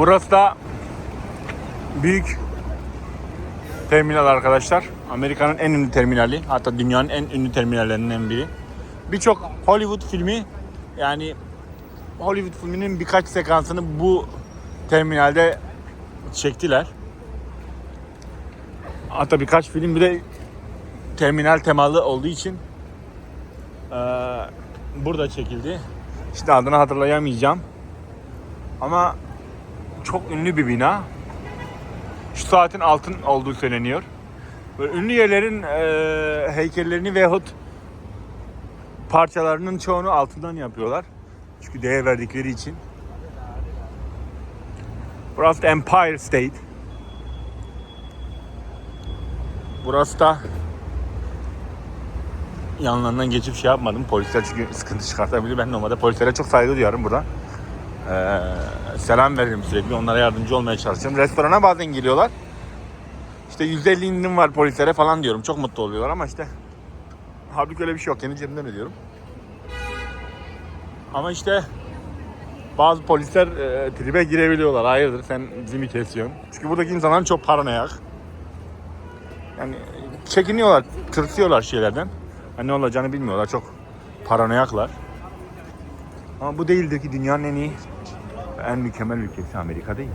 Burası da büyük terminal arkadaşlar. Amerika'nın en ünlü terminali. Hatta dünyanın en ünlü terminallerinden biri. Birçok Hollywood filmi yani Hollywood filminin birkaç sekansını bu terminalde çektiler. Hatta birkaç film bir de terminal temalı olduğu için eee, burada çekildi. İşte adını hatırlayamayacağım. Ama çok ünlü bir bina. Şu saatin altın olduğu söyleniyor. Böyle ünlü yerlerin eee heykellerini veyahut parçalarının çoğunu altından yapıyorlar. Çünkü değer verdikleri için. Burası Empire State. Burası da yanlarından geçip şey yapmadım. Polisler çünkü sıkıntı çıkartabilir. Ben normalde polislere çok saygı duyarım burada. Ee, selam veririm sürekli. Onlara yardımcı olmaya çalışıyorum. Restorana bazen geliyorlar. İşte %50 indirim var polislere falan diyorum. Çok mutlu oluyorlar ama işte halbuki öyle bir şey yok. Kendi cebimden ödüyorum. Ama işte bazı polisler e, tribe girebiliyorlar. Hayırdır sen bizi mi kesiyorsun? Çünkü buradaki insanlar çok paranoyak. Yani çekiniyorlar, tırsıyorlar şeylerden. Hani ne olacağını bilmiyorlar. Çok paranoyaklar. Ama bu değildir ki dünyanın en iyi, en mükemmel ülkesi Amerika değil.